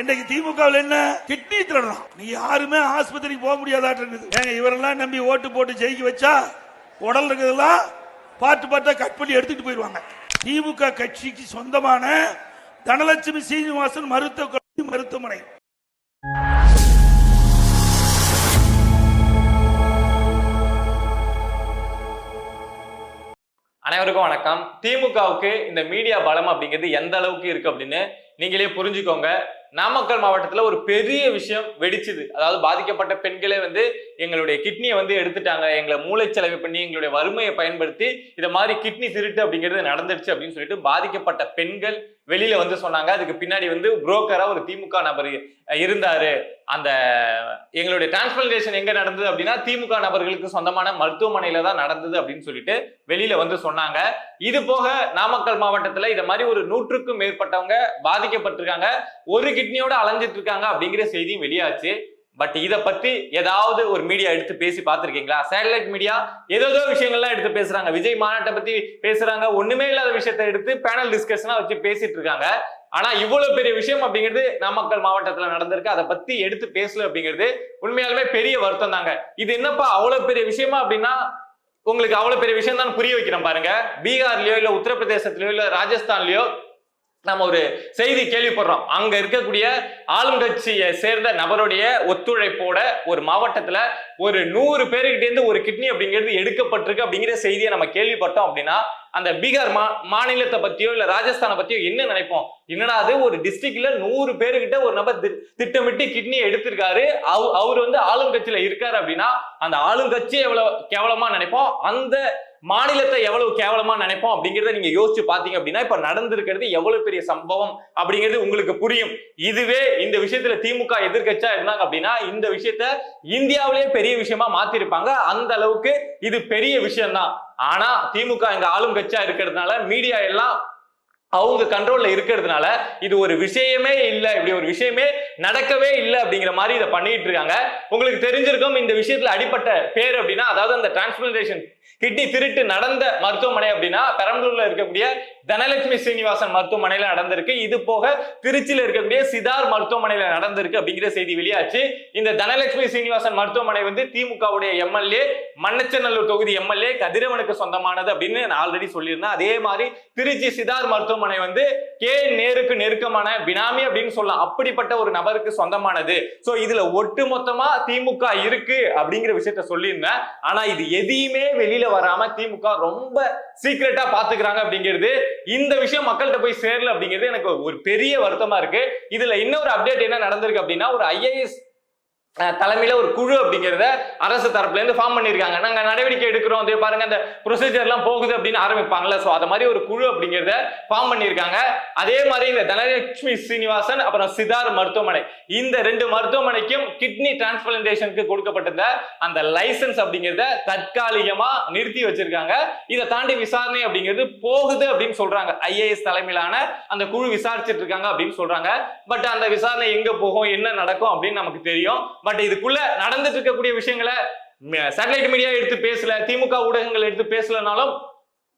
இன்றைக்கு திமுகவில் என்ன? கிட்னி திருடலாம் நீ யாருமே ஆஸ்பத்திரிக்கு போக முடியாதாட்டு இருக்குது. ஏங்க இவரெல்லாம் நம்பி ஓட்டு போட்டு ஜெயிக்க வச்சா உடல் இருக்கிறதெல்லாம் பாட்டு பாட்டா கட் பண்ணி எடுத்துட்டு போயிடுவாங்க. திமுக கட்சிக்கு சொந்தமான தனலட்சுமி சீனிவாசன் மருத்துவ மருத்துவமனை. அனைவருக்கும் வணக்கம். திமுகவுக்கு இந்த மீடியா பலம் அப்படிங்கிறது எந்த அளவுக்கு இருக்கு அப்படின்னு நீங்களே புரிஞ்சுக்கோங்க. நாமக்கல் மாவட்டத்தில் ஒரு பெரிய விஷயம் வெடிச்சுது. அதாவது பாதிக்கப்பட்ட பெண்களே வந்து எங்களுடைய கிட்னியை வந்து எடுத்துட்டாங்க. எங்களை மூளைச்சலவை பண்ணி எங்களுடைய வறுமையை பயன்படுத்தி இதை மாதிரி கிட்னி திருட்டு அப்படிங்கிறது நடந்துடுச்சு அப்படின்னு சொல்லிட்டு பாதிக்கப்பட்ட பெண்கள் வெளியில வந்து சொன்னாங்க. அதுக்கு பின்னாடி வந்து புரோக்கரா ஒரு திமுக நபர் இருந்தாரு. அந்த எங்களுடைய டிரான்ஸ்பிளேஷன் எங்க நடந்தது அப்படின்னா திமுக நபர்களுக்கு சொந்தமான மருத்துவமனையில தான் நடந்தது அப்படின்னு சொல்லிட்டு வெளியில வந்து சொன்னாங்க. இது போக நாமக்கல் மாவட்டத்துல இத மாதிரி ஒரு நூற்றுக்கும் மேற்பட்டவங்க பாதிக்கப்பட்டிருக்காங்க. ஒரு கிட்னியோட அலைஞ்சிட்டு இருக்காங்க அப்படிங்கிற செய்தியும் வெளியாச்சு. பட் இதை பத்தி ஏதாவது ஒரு மீடியா எடுத்து பேசி பார்த்துருக்கீங்களா? சேட்டலைட் மீடியா ஏதோ விஷயங்கள்லாம் எடுத்து பேசுறாங்க. விஜய் மாநாட்டை பத்தி பேசுறாங்க. ஒண்ணுமே இல்லாத விஷயத்த எடுத்து பேனல் டிஸ்கஷனா வச்சு பேசிட்டு இருக்காங்க. ஆனா இவ்வளவு பெரிய விஷயம் அப்படிங்கிறது நாமக்கல் மாவட்டத்துல நடந்திருக்கு. அதை பத்தி எடுத்து பேசல அப்படிங்கிறது உண்மையாலுமே பெரிய வருத்தம் தாங்க. இது என்னப்பா அவ்வளவு பெரிய விஷயமா அப்படின்னா உங்களுக்கு அவ்வளவு பெரிய விஷயம் தான் புரிய வைக்கிறேன் பாருங்க. பீகார்லயோ இல்ல உத்தரப்பிரதேசத்திலயோ இல்ல ராஜஸ்தான்லயோ நம்ம ஒரு செய்தி கேள்விப்படுறோம். அங்க இருக்கக்கூடிய ஆளுங்கட்சியை சேர்ந்த நபருடைய ஒத்துழைப்போட ஒரு மாவட்டத்துல ஒரு நூறு பேருக்கிட்ட இருந்து ஒரு கிட்னி அப்படிங்கிறது எடுக்கப்பட்டிருக்கு அப்படிங்கிற செய்தியை நம்ம கேள்விப்பட்டோம் அப்படின்னா அந்த பீகார் மா மாநிலத்தை பத்தியோ இல்ல ராஜஸ்தானை பத்தியோ என்ன நினைப்போம்? என்னடா அது? ஒரு டிஸ்ட்ரிக்ட்ல நூறு பேருக்கிட்ட ஒரு நபர் தி- திட்டமிட்டு கிட்னியை எடுத்திருக்காரு. அவ- அவர் வந்து ஆளுங்கட்சியில இருக்காரு அப்படின்னா அந்த ஆளுங்கட்சி எவ்வளவு கேவலமா நினைப்போம்? அந்த மாநிலத்தை எவ்வளவு கேவலமா நினைப்போம் அப்படிங்கிறத நீங்க யோசிச்சு பாத்தீங்க அப்படின்னா இப்ப நடந்திருக்கிறது எவ்வளவு பெரிய சம்பவம் அப்படிங்கிறது உங்களுக்கு புரியும். இதுவே இந்த விஷயத்துல திமுக எதிர்கட்சியா இருந்தாங்க அப்படின்னா இந்த விஷயத்த இந்தியாவிலேயே பெரிய விஷயமா மாத்திருப்பாங்க. அந்த அளவுக்கு இது பெரிய விஷயம்தான். ஆனா திமுக எங்க ஆளும் கட்சியா இருக்கிறதுனால மீடியா எல்லாம் அவங்க கண்ட்ரோல்ல இருக்கிறதுனால இது ஒரு விஷயமே இல்லை இப்படி ஒரு விஷயமே நடக்கவே இல்லை அப்படிங்கிற மாதிரி இதை பண்ணிட்டு இருக்காங்க. உங்களுக்கு தெரிஞ்சிருக்கும் இந்த விஷயத்துல அடிப்பட்ட பேர் அப்படின்னா அதாவது அந்த டிரான்ஸ்பிளேஷன் கிட்னி திருட்டு நடந்த மருத்துவமனை அப்படின்னா பெரம்பலூர்ல இருக்கக்கூடிய தனலட்சுமி சீனிவாசன் மருத்துவமனையில நடந்திருக்கு. இது போக திருச்சியில் இருக்கக்கூடிய சிதார் மருத்துவமனையில நடந்திருக்கு அப்படிங்கிற செய்தி வெளியாச்சு. இந்த தனலட்சுமி சீனிவாசன் மருத்துவமனை வந்து திமுகவுடைய எம்எல்ஏ மண்ணச்சநல்லூர் தொகுதி எம்எல்ஏ கதிரவனுக்கு சொந்தமானது அப்படின்னு நான் ஆல்ரெடி சொல்லியிருந்தேன். அதே மாதிரி திருச்சி சிதார் மருத்துவமனை வந்து கே நேருக்கு நெருக்கமான பினாமி அப்படின்னு சொல்லலாம். அப்படிப்பட்ட ஒரு நபருக்கு சொந்தமானது. சோ இதுல ஒட்டு மொத்தமா திமுக இருக்கு அப்படிங்கிற விஷயத்த சொல்லியிருந்தேன். ஆனா இது எதையுமே வெளியில வராம திமுக ரொம்ப சீக்கிரட்டா பாத்துக்கிறாங்க அப்படிங்கிறது இந்த விஷயம் மக்கள்கிட்ட போய் சேரல அப்படிங்கிறது எனக்கு ஒரு பெரிய வருத்தமா இருக்கு. இதுல இன்னொரு அப்டேட் என்ன நடந்திருக்கு அப்படின்னா ஒரு ஐஏஎஸ் தலைமையில ஒரு குழு அப்படிங்கிறத அரசு தரப்புல இருந்து ஃபார்ம் பண்ணியிருக்காங்க. நாங்கள் நடவடிக்கை எடுக்கிறோம். அதே பாருங்க அந்த ப்ரொசீஜர் எல்லாம் போகுது அப்படின்னு ஆரம்பிப்பாங்கல்ல. ஸோ அது மாதிரி ஒரு குழு அப்படிங்கிறத ஃபார்ம் பண்ணிருக்காங்க அதே மாதிரி இந்த தனலட்சுமி சீனிவாசன் அப்புறம் சிதார் மருத்துவமனை. இந்த ரெண்டு மருத்துவமனைக்கும் கிட்னி டிரான்ஸ்பிளன்டேஷனுக்கு கொடுக்கப்பட்டிருந்த அந்த லைசன்ஸ் அப்படிங்கிறத தற்காலிகமாக நிறுத்தி வச்சிருக்காங்க. இதை தாண்டி விசாரணை அப்படிங்கிறது போகுது அப்படின்னு சொல்றாங்க. ஐஏஎஸ் தலைமையிலான அந்த குழு விசாரிச்சிட்டு இருக்காங்க அப்படின்னு சொல்றாங்க. பட் அந்த விசாரணை எங்க போகும் என்ன நடக்கும் அப்படின்னு நமக்கு தெரியும். பட் இதுக்குள்ள நடந்துட்டு இருக்கக்கூடிய விஷயங்களை சேட்டலைட் மீடியா எடுத்து பேசல திமுக ஊடகங்கள் எடுத்து பேசலனாலும்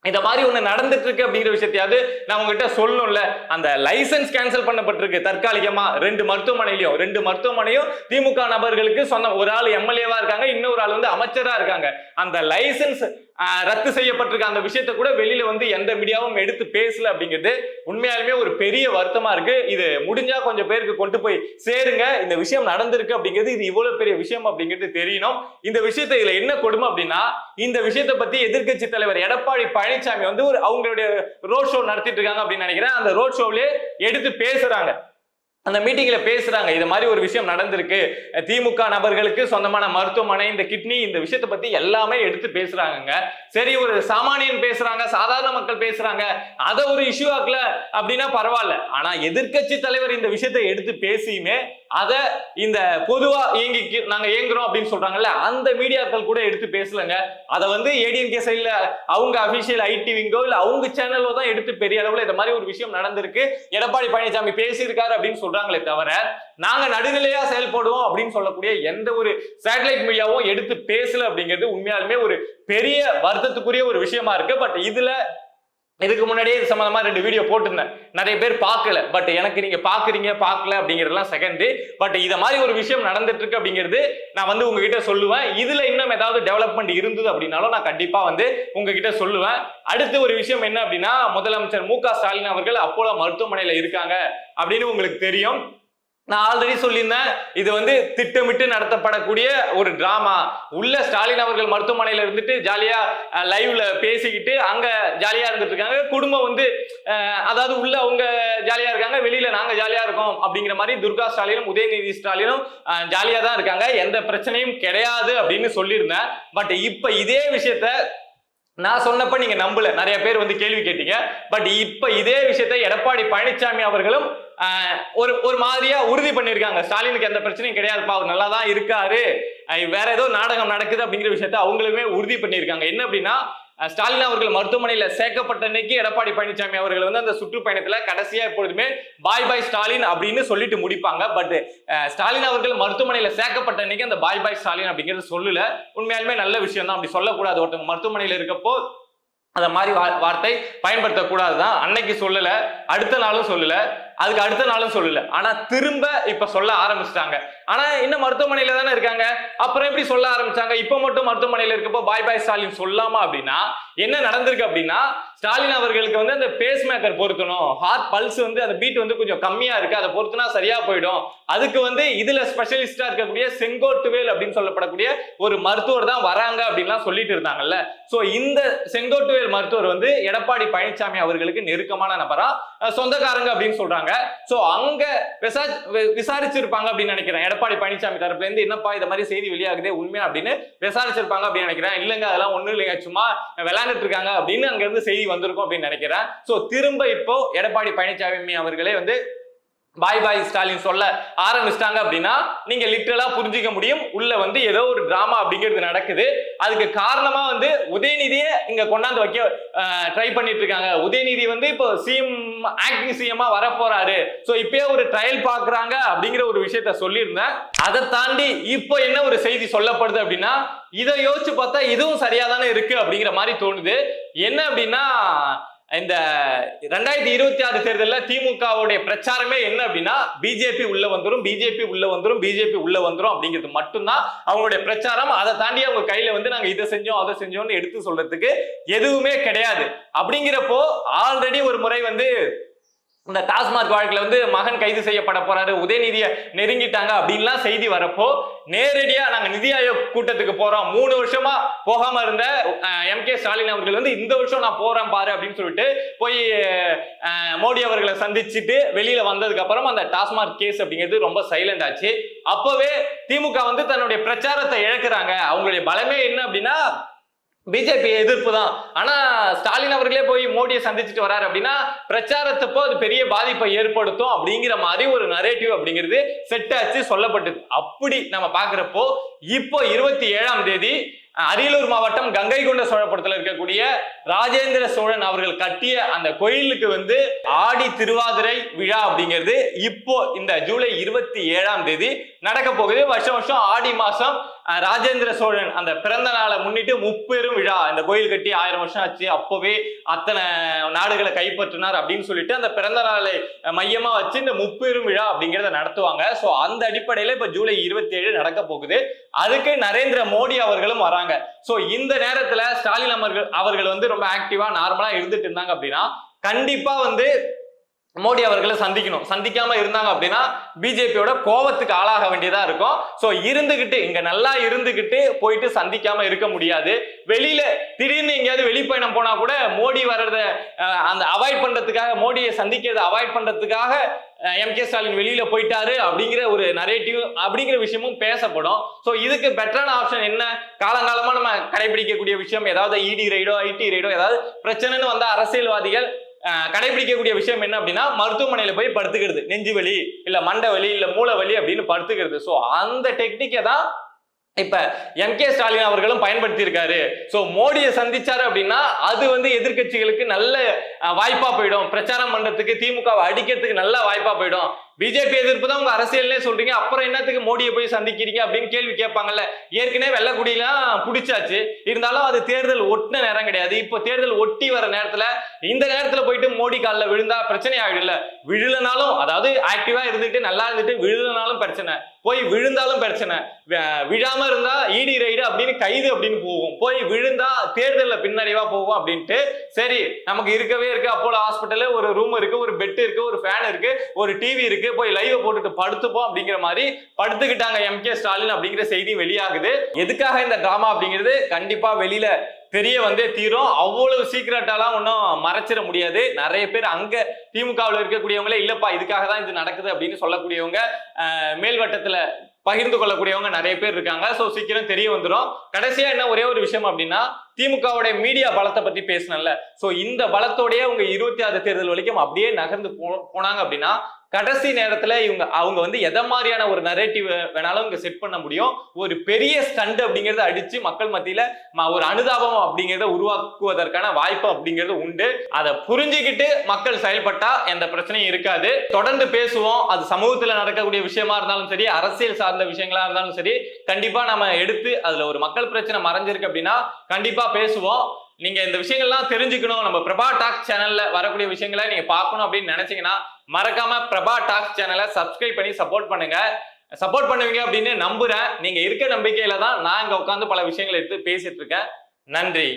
இந்த மாதிரி ஒண்ணு நடந்துட்டு இருக்கு அப்படிங்கிற விஷயத்தையாவது நான் உங்ககிட்ட சொல்லணும்ல. அந்த லைசன்ஸ் கேன்சல் பண்ணப்பட்டிருக்கு. தற்காலிகமா ரெண்டு மருத்துவமனையிலையும் ரெண்டு மருத்துவமனையும் திமுக நபர்களுக்கு சொந்த ஒரு ஆள் எம்எல்ஏவா இருக்காங்க இன்னொரு ஆள் வந்து அமைச்சரா இருக்காங்க. அந்த லைசன்ஸ் ரத்து செய்யப்பட்டிருக்க அந்த விஷயத்த கூட வெளியில வந்து எந்த மீடியாவும் எடுத்து பேசல அப்படிங்கிறது உண்மையாலுமே ஒரு பெரிய வருத்தமா இருக்கு. இது முடிஞ்சா கொஞ்சம் பேருக்கு கொண்டு போய் சேருங்க. இந்த விஷயம் நடந்திருக்கு அப்படிங்கிறது இது இவ்வளவு பெரிய விஷயம் அப்படிங்கிறது தெரியணும். இந்த விஷயத்த இதுல என்ன கொடுமை அப்படின்னா இந்த விஷயத்தை பத்தி எதிர்க்கட்சி தலைவர் எடப்பாடி பழனிசாமி வந்து ஒரு அவங்களுடைய ரோட் ஷோ நடத்திட்டு இருக்காங்க அப்படின்னு நினைக்கிறேன். அந்த ரோட் ஷோவிலே எடுத்து பேசுறாங்க. அந்த மீட்டிங்கில் பேசுறாங்க. இது மாதிரி ஒரு விஷயம் நடந்திருக்கு. திமுக நபர்களுக்கு சொந்தமான மருத்துவமனை இந்த கிட்னி இந்த விஷயத்தை பத்தி எல்லாமே எடுத்து பேசுகிறாங்கங்க சரி ஒரு சாமானியன் பேசுறாங்க சாதாரண மக்கள் பேசுறாங்க. அதை ஒரு இஷ்யூ ஆக்கல அப்படின்னா பரவாயில்ல. ஆனா எதிர்க்கட்சி தலைவர் இந்த விஷயத்தை எடுத்து பேசியுமே அதை இந்த பொதுவா இயங்கி நாங்க இயங்குறோம் அப்படின்னு சொல்றாங்கல்ல அந்த மீடியாக்கள் கூட எடுத்து பேசலங்க. அதை வந்து ஏடிஎம்கே சைட்ல அவங்க அபிஷியல் ஐடி விங்கோ இல்ல அவங்க சேனலோ தான் எடுத்து பெரிய அளவுல இந்த மாதிரி ஒரு விஷயம் நடந்திருக்கு. எடப்பாடி பழனிசாமி பேசியிருக்காரு அப்படின்னு சொல்றாங்களே தவிர நாங்க நடுநிலையா செயல்படுவோம் அப்படின்னு சொல்லக்கூடிய எந்த ஒரு சேட்டலைட் மீடியாவும் எடுத்து பேசல அப்படிங்கிறது உண்மையாலுமே ஒரு பெரிய வருத்தத்துக்குரிய ஒரு விஷயமா இருக்கு. பட் இதுல இதுக்கு முன்னாடியே இது சம்மந்தமாக ரெண்டு வீடியோ போட்டிருந்தேன். நிறைய பேர் பார்க்கல. பட் எனக்கு நீங்கள் பார்க்குறீங்க பார்க்கல அப்படிங்கிறதுலாம் செகண்ட் பட் இதை மாதிரி ஒரு விஷயம் நடந்துட்டு இருக்கு அப்படிங்கிறது நான் வந்து உங்ககிட்ட சொல்லுவேன். இதில் இன்னும் ஏதாவது டெவலப்மெண்ட் இருந்தது அப்படின்னாலும் நான் கண்டிப்பாக வந்து உங்ககிட்ட சொல்லுவேன். அடுத்து ஒரு விஷயம் என்ன அப்படின்னா முதலமைச்சர் மு க ஸ்டாலின் அவர்கள் அப்போலோ மருத்துவமனையில் இருக்காங்க அப்படின்னு உங்களுக்கு தெரியும். நான் ஆல்ரெடி சொல்லியிருந்தேன் இது வந்து திட்டமிட்டு நடத்தப்படக்கூடிய ஒரு டிராமா உள்ள ஸ்டாலின் அவர்கள் மருத்துவமனையில இருந்துட்டு ஜாலியா லைவ்ல பேசிக்கிட்டு அங்க ஜாலியா இருந்துட்டு இருக்காங்க. குடும்பம் வந்து அதாவது உள்ள அவங்க ஜாலியா இருக்காங்க வெளியில நாங்க ஜாலியா இருக்கோம் அப்படிங்கிற மாதிரி துர்கா ஸ்டாலினும் உதயநிதி ஸ்டாலினும் ஜாலியா தான் இருக்காங்க. எந்த பிரச்சனையும் கிடையாது அப்படின்னு சொல்லியிருந்தேன். பட் இப்ப இதே விஷயத்த நான் சொன்னப்ப நீங்க நம்பல. நிறைய பேர் வந்து கேள்வி கேட்டீங்க. பட் இப்ப இதே விஷயத்த எடப்பாடி பழனிசாமி அவர்களும் ஒரு ஒரு மாதிரியா உறுதி பண்ணியிருக்காங்க. ஸ்டாலினுக்கு எந்த பிரச்சனையும் கிடையாதுப்பா அவர் நல்லா தான் இருக்காரு வேற ஏதோ நாடகம் நடக்குது அப்படிங்கிற விஷயத்த அவங்களுமே உறுதி பண்ணியிருக்காங்க. என்ன அப்படின்னா ஸ்டாலின் அவர்கள் மருத்துவமனையில சேர்க்கப்பட்ட அன்னைக்கு எடப்பாடி பழனிசாமி அவர்கள் வந்து அந்த சுற்றுப்பயணத்துல கடைசியா எப்பொழுதுமே பாய் பாய் ஸ்டாலின் அப்படின்னு சொல்லிட்டு முடிப்பாங்க. பட் ஸ்டாலின் அவர்கள் மருத்துவமனையில சேர்க்கப்பட்ட அன்னைக்கு அந்த பாய் பாய் ஸ்டாலின் அப்படிங்கிறது சொல்லல. உண்மையாலுமே நல்ல விஷயம் தான் அப்படி சொல்லக்கூடாது. ஒருத்தவங்க மருத்துவமனையில இருக்கப்போ அந்த மாதிரி வா- வார்த்தை பயன்படுத்தக்கூடாது தான் அன்னைக்கு சொல்லல அடுத்த நாளும் சொல்லல. அதுக்கு அடுத்த நாளும் சொல்லல. ஆனா திரும்ப இப்ப சொல்ல ஆரம்பிச்சிட்டாங்க. ஆனா இன்னும் மருத்துவமனையில தானே இருக்காங்க? அப்புறம் எப்படி சொல்ல ஆரம்பிச்சாங்க? இப்ப மட்டும் மருத்துவமனையில இருக்கப்போ பாய் பாய் ஸ்டாலின் சொல்லாமா அப்படின்னா என்ன நடந்திருக்கு அப்படின்னா ஸ்டாலின் அவர்களுக்கு வந்து அந்த பேஸ் மேக்கர் பொருத்தணும். ஹார்ட் பல்ஸ் வந்து அந்த பீட் வந்து கொஞ்சம் கம்மியா இருக்கு. அதை பொருத்தினா சரியா போயிடும். அதுக்கு வந்து இதுல ஸ்பெஷலிஸ்டா இருக்கக்கூடிய செங்கோட்டுவேல் அப்படின்னு சொல்லப்படக்கூடிய ஒரு மருத்துவர் தான் வராங்க அப்படின்லாம் சொல்லிட்டு இருந்தாங்கல்ல. சோ இந்த செங்கோட்டுவேல் மருத்துவர் வந்து எடப்பாடி பழனிசாமி அவர்களுக்கு நெருக்கமான நபரா சொந்தக்காரங்க அப்படின்னு சொல்றாங்க. சோ அங்க விசாரி விசாரிச்சிருப்பாங்க அப்படின்னு நினைக்கிறேன். எடப்பாடி பழனிசாமி தரப்புல இருந்து என்னப்பா இந்த மாதிரி செய்தி வெளியாகுதே உண்மையா? அப்படின்னு விசாரிச்சிருப்பாங்க அப்படின்னு நினைக்கிறேன். இல்லைங்க அதெல்லாம் ஒண்ணும் இல்லைங்க. சும்மா விளையாண்டுட்டு இருக்காங்க அப்படின்னு அங்க இருந்து செய்தி வந்திருக்கும் அப்படின்னு நினைக்கிறேன். சோ திரும்ப இப்போ எடப்பாடி பழனிசாமி அவர்களே வந்து பாய் பாய் ஸ்டாலின் சொல்ல ஆரம்பிச்சிட்டாங்க அப்படின்னா நீங்க லிட்டரலா புரிஞ்சுக்க முடியும். உள்ள வந்து ஏதோ ஒரு டிராமா அப்படிங்கிறது நடக்குது. அதுக்கு காரணமா வந்து உதயநிதியை இங்க கொண்டாந்து வைக்க ட்ரை பண்ணிட்டு இருக்காங்க. உதயநிதி வந்து இப்போ சிஎம் ஆக்டிங் சிஎம்மா வர போறாரு இப்பயே ஒரு ட்ரையல் பாக்குறாங்க அப்படிங்கிற ஒரு விஷயத்த சொல்லியிருந்தேன். அதை தாண்டி இப்போ என்ன ஒரு செய்தி சொல்லப்படுது அப்படின்னா இதை யோசிச்சு பார்த்தா இதுவும் சரியா தானே இருக்கு அப்படிங்கிற மாதிரி தோணுது. என்ன அப்படின்னா இந்த ரெண்டாயிரத்தி இருபத்தி ஆறு தேர்தலில் திமுகவுடைய பிரச்சாரமே என்ன அப்படின்னா பிஜேபி உள்ள வந்துடும் பிஜேபி உள்ள வந்துடும் பிஜேபி உள்ள வந்துடும் அப்படிங்கிறது மட்டும்தான் அவங்களுடைய பிரச்சாரம். அதை தாண்டி அவங்க கையில வந்து நாங்க இதை செஞ்சோம் அதை செஞ்சோம்னு எடுத்து சொல்றதுக்கு எதுவுமே கிடையாது. அப்படிங்கிறப்போ ஆல்ரெடி ஒரு முறை வந்து இந்த டாஸ்மாக் வழக்கில் வந்து மகன் கைது செய்யப்பட போறாரு உதயநிதியை நெருங்கிட்டாங்க அப்படின்லாம் செய்தி வரப்போ நேரடியா நாங்க நிதி ஆயோக் கூட்டத்துக்கு போறோம். மூணு வருஷமா போகாம இருந்த எம் கே ஸ்டாலின் அவர்கள் வந்து இந்த வருஷம் நான் போறேன் பாரு அப்படின்னு சொல்லிட்டு போய் மோடி அவர்களை சந்திச்சுட்டு வெளியில வந்ததுக்கு அப்புறம் அந்த டாஸ்மாக் கேஸ் அப்படிங்கிறது ரொம்ப சைலண்ட் ஆச்சு. அப்பவே திமுக வந்து தன்னுடைய பிரச்சாரத்தை இழக்கிறாங்க. அவங்களுடைய பலமே என்ன அப்படின்னா பிஜேபி எதிர்ப்பு தான். ஆனா ஸ்டாலின் அவர்களே போய் மோடியை சந்திச்சுட்டு வராரு அப்படின்னா பிரச்சாரத்தப்போ அது பெரிய பாதிப்பை ஏற்படுத்தும் அப்படிங்கிற மாதிரி ஒரு நரேட்டிவ் அப்படிங்கிறது செட் ஆச்சு சொல்லப்பட்டது. அப்படி நம்ம பாக்குறப்போ இப்போ இருபத்தி ஏழாம் தேதி அரியலூர் மாவட்டம் கங்கை கொண்ட சோழபுரத்தில் இருக்கக்கூடிய ராஜேந்திர சோழன் அவர்கள் கட்டிய அந்த கோயிலுக்கு வந்து ஆடி திருவாதிரை விழா அப்படிங்கிறது இப்போ இந்த ஜூலை இருபத்தி ஏழாம் தேதி நடக்க போகுது. வருஷம் வருஷம் ஆடி மாசம் ராஜேந்திர சோழன் அந்த பிறந்த நாளை முன்னிட்டு முப்பெரும் விழா. இந்த கோயில் கட்டி ஆயிரம் வருஷம் ஆச்சு. அப்பவே அத்தனை நாடுகளை கைப்பற்றினார் அப்படின்னு சொல்லிட்டு அந்த பிறந்த நாளை மையமா வச்சு இந்த முப்பெரும் விழா அப்படிங்கிறத நடத்துவாங்க. ஸோ அந்த அடிப்படையில இப்ப ஜூலை இருபத்தி ஏழு நடக்க போகுது. அதுக்கு நரேந்திர மோடி அவர்களும் வராங்க. சோ இந்த நேரத்துல ஸ்டாலின் அவர்கள் அவர்கள் வந்து ரொம்ப ஆக்டிவா நார்மலா இருந்துட்டு இருந்தாங்க அப்படின்னா கண்டிப்பா வந்து மோடி அவர்களை சந்திக்கணும். சந்திக்காம இருந்தாங்க அப்படின்னா பிஜேபியோட கோவத்துக்கு ஆளாக வேண்டியதா இருக்கும். சோ இருந்துகிட்டு இங்க நல்லா இருந்துகிட்டு போயிட்டு சந்திக்காம இருக்க முடியாது. வெளியில திடீர்னு எங்கேயாவது வெளிப்பயணம் போனா கூட மோடி வர்றத அந்த அவாய்ட் பண்றதுக்காக மோடியை சந்திக்கிறத அவாய்ட் பண்றதுக்காக எம் கே ஸ்டாலின் வெளியில போயிட்டாரு அப்படிங்கிற ஒரு நரேட்டிவ் அப்படிங்கிற விஷயமும் பேசப்படும். ஸோ இதுக்கு பெட்டரான ஆப்ஷன் என்ன? காலங்காலமா நம்ம கடைபிடிக்கக்கூடிய விஷயம் ஏதாவது இடி ரைடோ ஐடி ரைடோ ஏதாவது பிரச்சனைன்னு வந்த அரசியல்வாதிகள் கடைபிடிக்கக்கூடிய விஷயம் என்ன அப்படின்னா மருத்துவமனையில் போய் படுத்துக்கிறது. நெஞ்சு வலி இல்லை மண்டை வலி இல்லை மூளை வலி அப்படின்னு படுத்துக்கிறது. ஸோ அந்த டெக்னிக்கை தான் இப்ப எம் கே ஸ்டாலின் அவர்களும் பயன்படுத்தி இருக்காரு ஸோ மோடியை சந்திச்சாரு அப்படின்னா அது வந்து எதிர்க்கட்சிகளுக்கு நல்ல வாய்ப்பா போயிடும். பிரச்சாரம் பண்றதுக்கு திமுகவை அடிக்கிறதுக்கு நல்ல வாய்ப்பா போயிடும். பிஜேபி எதிர்ப்பு தான் உங்க அரசியல்னே சொல்றீங்க. அப்புறம் என்னத்துக்கு மோடியை போய் சந்திக்கிறீங்க அப்படின்னு கேள்வி கேட்பாங்கல்ல. ஏற்கனவே வெள்ளக்குடியெல்லாம் பிடிச்சாச்சு. இருந்தாலும் அது தேர்தல் ஒட்டின நேரம் கிடையாது. இப்போ தேர்தல் ஒட்டி வர நேரத்துல இந்த நேரத்துல போயிட்டு மோடி காலில் விழுந்தா பிரச்சனை ஆகிடல விழுலனாலும் அதாவது ஆக்டிவா இருந்துட்டு நல்லா இருந்துட்டு விழுலனாலும் பிரச்சனை. போய் விழுந்தாலும் பிரச்சனை. விழாம இருந்தா ஈடி ரைடு அப்படின்னு கைது அப்படின்னு போகும். போய் விழுந்தா தேர்தலில் பின்னடைவா போகும் அப்படின்ட்டு சரி நமக்கு இருக்கவே இருக்கு. அப்போலோ ஹாஸ்பிட்டல் ஒரு ரூம் இருக்கு ஒரு பெட் இருக்கு ஒரு ஃபேன் இருக்கு ஒரு டிவி இருக்கு. போய் லைவ் போட்டுட்டு படுத்துப்போம் அப்படிங்கிற மாதிரி படுத்துக்கிட்டாங்க எம் கே ஸ்டாலின் அப்படிங்கிற செய்தி வெளியாகுது. எதுக்காக இந்த டிராமா அப்படிங்கிறது? கண்டிப்பா வெளியில தெரிய வந்தே தீரும். அவ்வளவு சீக்கிரட்டாலாம் ஒன்றும் மறைச்சிட முடியாது. நிறைய பேர் அங்க திமுகவில் இருக்கக்கூடியவங்களே இல்லப்பா இதுக்காக தான் இது நடக்குது அப்படின்னு சொல்லக்கூடியவங்க மேல்வட்டத்துல பகிர்ந்து கொள்ளக்கூடியவங்க நிறைய பேர் இருக்காங்க. ஸோ சீக்கிரம் தெரிய வந்துடும் கடைசியா என்ன ஒரே ஒரு விஷயம் அப்படின்னா திமுகவுடைய மீடியா பலத்தை பத்தி பேசினல சோ இந்த பலத்தோடயே அவங்க இருபத்தி ஆறு தேர்தல் வரைக்கும் அப்படியே நகர்ந்து போனாங்க அப்படின்னா கடைசி நேரத்துல இவங்க அவங்க வந்து எதை மாதிரியான ஒரு நரேட்டிவ் வேணாலும் இங்க செட் பண்ண முடியும்? ஒரு பெரிய ஸ்டண்ட் அப்படிங்கறத அடிச்சு மக்கள் மத்தியில ஒரு அனுதாபம் அப்படிங்கறத உருவாக்குவதற்கான வாய்ப்பு அப்படிங்கிறது உண்டு. அதை புரிஞ்சுக்கிட்டு மக்கள் செயல்பட்டா எந்த பிரச்சனையும் இருக்காது. தொடர்ந்து பேசுவோம். அது சமூகத்துல நடக்கக்கூடிய விஷயமா இருந்தாலும் சரி அரசியல் சார்ந்த விஷயங்களா இருந்தாலும் சரி கண்டிப்பா நம்ம எடுத்து அதுல ஒரு மக்கள் பிரச்சனை மறைஞ்சிருக்கு அப்படின்னா கண்டிப்பா பேசுவோம். நீங்க இந்த விஷயங்கள்லாம் தெரிஞ்சுக்கணும். நம்ம பிரபா டாக்ஸ் சேனல்ல வரக்கூடிய விஷயங்களை நீங்க பார்க்கணும் அப்படின்னு நினைச்சீங்கன்னா மறக்காம பிரபா டாக்ஸ் சேனலை சப்ஸ்கிரைப் பண்ணி சப்போர்ட் பண்ணுங்க. சப்போர்ட் பண்ணுவீங்க அப்படின்னு நம்புறேன். நீங்க இருக்க நம்பிக்கையில தான் நான் இங்க உட்காந்து பல விஷயங்களை எடுத்து பேசிட்டு இருக்கேன். நன்றி.